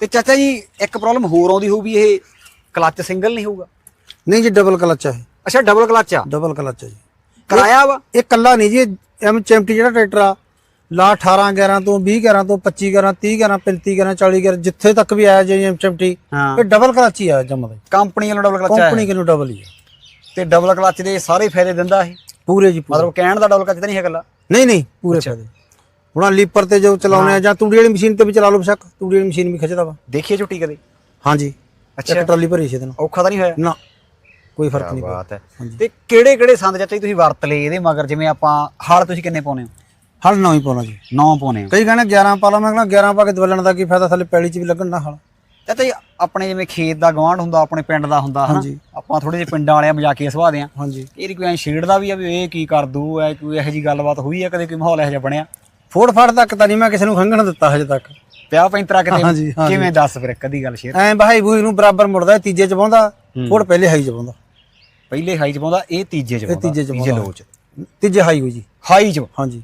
ਤੇ ਚਾਚਾ ਜੀ ਇੱਕ ਪ੍ਰੋਬਲਮ ਹੋਰ ਆਉਂਦੀ ਹੋਊ ਵੀ ਇਹ ਕਲੱਚ ਸਿੰਗਲ ਨਹੀਂ ਹੋਊਗਾ? ਨਹੀਂ ਜੀ ਡਬਲ ਕਲਚ ਹੈ ਅੱਛਾ ਡਬਲ ਕਲੱਚ ਆ? ਡਬਲ ਕਲਚ ਹੈ ਜੀ। ਕਰਾਇਆ ਵਾ? ਇਹ ਕੱਲਾ ਨਹੀਂ ਜੀ ਐਮ ਚੈਮਟੀ ਜਿਹੜਾ ਟਰੈਕਟਰ ਆ ਲਾ 18 11 ਤੋਂ 20 11 ਤੋਂ 25 11 30 11 35 11 40 11 ਜਿੱਥੇ ਤੱਕ ਵੀ ਆਇਆ ਜੀ ਐਮ ਚੈਮਟੀ ਹਾਂ। ਇਹ ਡਬਲ ਕਲਚ ਹੀ ਆ ਜੰਮਦਾ ਕੰਪਨੀ ਵੱਲੋਂ ਡਬਲ ਕਲੱਚ ਕੰਪਨੀ ਆ ਕਿਨੂੰ ਡਬਲ ਹੀ ਹੈ ਤੇ ਡਬਲ ਕਲੱਚ ਦੇ ਸਾਰੇ ਫਾਇਦੇ ਦਿੰਦਾ ਇਹ? ਪੂਰੇ ਜੀ ਮਤਲਬ ਕਹਿਣ ਦਾ ਡਬਲ ਕਲੱਚ ਤਾਂ ਨਹੀਂ ਹੈ ਗੱਲਾਂ ਨਹੀਂ ਨਹੀਂ ਪੂਰੇ ਫਾਇਦੇ। ਹੁਣ ਲੀਪਰ ਤੇ ਜੋ ਚਲਾਉਨੇ ਆ ਜਾਂ ਤੂੜੀ ਵਾਲੀ ਮਸ਼ੀਨ ਤੇ ਵੀ ਚਲਾ ਲਓ ਬਸ਼ੱਕ ਤੂੜੀ ਵਾਲੀ ਮਸ਼ੀਨ ਵੀ ਖਿੱਚਦਾ ਵਾ। ਦੇਖੀਏ ਝੁੱਟੀ ਕਦੇ? ਹਾਂਜੀ। ਅੱਛਾ। ਟਰਾਲੀ ਭਰੀ ਸੀ ਨਾਲ। ਔਖਾ ਤਾਂ ਨਹੀਂ ਹੋਇਆ? ਨਾ ਕੋਈ ਫ਼ਰਕ ਨਹੀਂ ਬਾਤ ਹੈ। ਤੇ ਕਿਹੜੇ ਕਿਹੜੇ ਸੰਦ ਚਾਚਾ ਤੁਸੀਂ ਵਰਤ ਲਏ ਇਹਦੇ ਮਗਰ? ਜਿਵੇਂ ਆਪਾਂ ਹਲ ਤੁਸੀਂ ਕਿੰਨੇ ਪਾਉਨੇ ਹੋ? ਹਲ ਨਾ ਹੀ ਪਾਉਣਾ ਜੀ। 9 ਪਾਉਨੇ ਹੋ। ਕਈ ਕਹਿੰਦੇ 11 ਪਾ ਲਾ ਮੈਂ ਕਹਿੰਦਾ 11 ਪਾ ਕੇ ਦਵਲਣ ਦਾ ਕੀ ਫਾਇਦਾ? ਥੱਲੇ ਪੈਲੀ 'ਚ ਵੀ ਲੱਗਣ ਨਾ ਹਲ। ਚਾਚਾ ਜੀ ਆਪਣੇ ਜਿਵੇਂ ਖੇਤ ਦਾ ਗਵਾਂਢ ਹੁੰਦਾ ਆਪਣੇ ਪਿੰਡ ਦਾ ਹੁੰਦਾ ਹਨਾ। ਆਪਾਂ ਥੋੜੇ ਜਿਹੇ ਪਿੰਡਾਂ ਵਾਲਿਆਂ ਮਜ਼ਾਕੀਆ ਸੁਭਾਅ ਦੇ ਆ। ਹਾਂਜੀ। ਇਹਦੀ ਕੋਈ ਐ ਛੇੜਦਾ ਵੀ ਆ ਵੀ ਇਹ ਕੀ ਕਰ ਦੂ ਐ ਕੋਈ ਇਹੋ ਜੀ ਗੱਲਬਾਤ ਹੋਈ ਆ? ਕਦੇ ਕੋਈ ਮਾਹੌਲ ਇਹੋ ਜਿਹਾ ਬਣਿਆ? ਫੋੜ ਫਾੜ ਤੱਕ ਤਾਂ ਨਹੀਂ ਮੈਂ ਕਿਸੇ ਨੂੰ ਖੰਗਣ ਦਿੱਤਾ ਹਜੇ ਤੱਕ। ਪਿਆ ਪੈਂਤਰਾ ਕਿਤੇ? ਹਾਂਜੀ, ਹਾਂਜੀ। ਕਿਵੇਂ ਦੱਸ ਫਿਰ ਕਦੀ ਗੱਲ ਸ਼ੇਅਰ? ਐ ਬਹਾਈ ਬੂਈ ਨੂੰ ਬਰਾਬਰ ਮੁੜਦਾ ਇਹ ਤੀਜੇ 'ਚ ਪਾਉਂਦਾ ਫੋੜ ਪਹਿਲੇ ਹਾਈ 'ਚ ਪਾਉਂਦਾ। ਪਹਿਲੇ ਹਾਈ ਚ ਪਾਉਂਦਾ ਇਹ ਤੀਜੇ ਚ ਇਹ ਪਾਉਂਦਾ ਤੀਜੇ 'ਚ। ਪਾਉਂਦਾ ਤੀਜੇ ਹਾਈ ਹੋਈ ਜੀ। ਹਾਈ ਚ। ਹਾਂਜੀ।